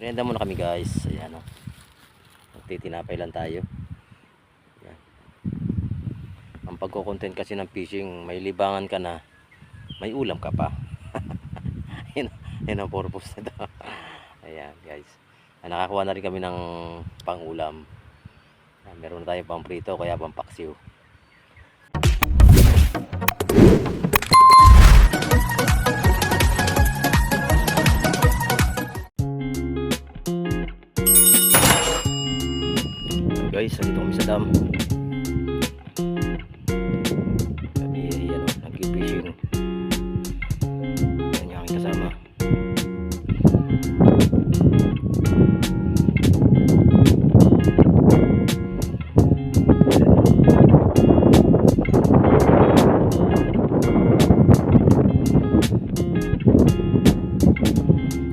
Merienda muna kami guys. Ayan o. Magtitinapay lang tayo. Ayan. Ang pagko-content kasi ng fishing, may libangan ka na, may ulam ka pa. yun, yun ang purpose na to. Ayan guys. Nakakuha na rin kami ng pangulam. Meron na tayong pang prito kaya pang paksiw. Guys, nandito kami sa dam. Kami ay ano, nag-fishing. Yan yung aking kasama.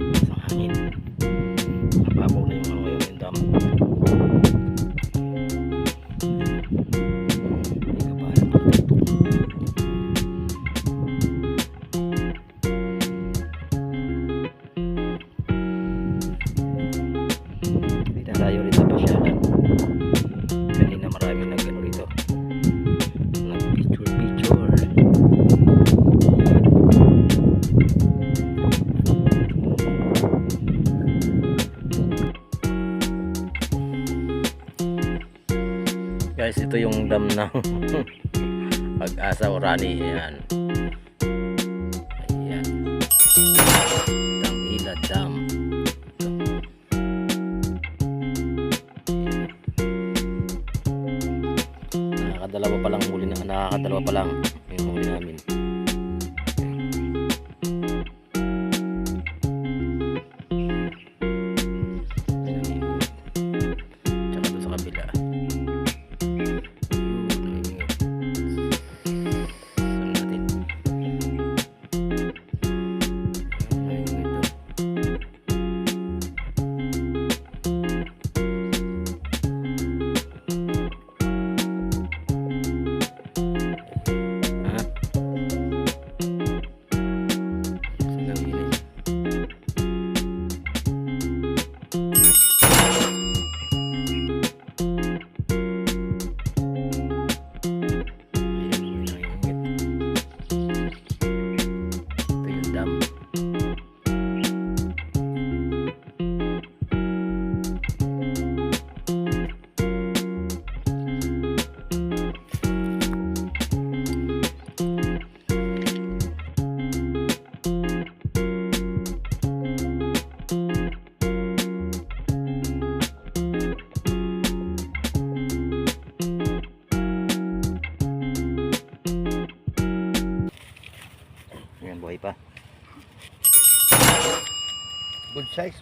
Isang hangin. Guys, ito yung dam ng Pag-asa Orani. Ayan. Ayan. Tangila Dam. Nakakadalawa pa lang huli na nakakadalawa pa lang yung huli namin. Buhay pa. Good size.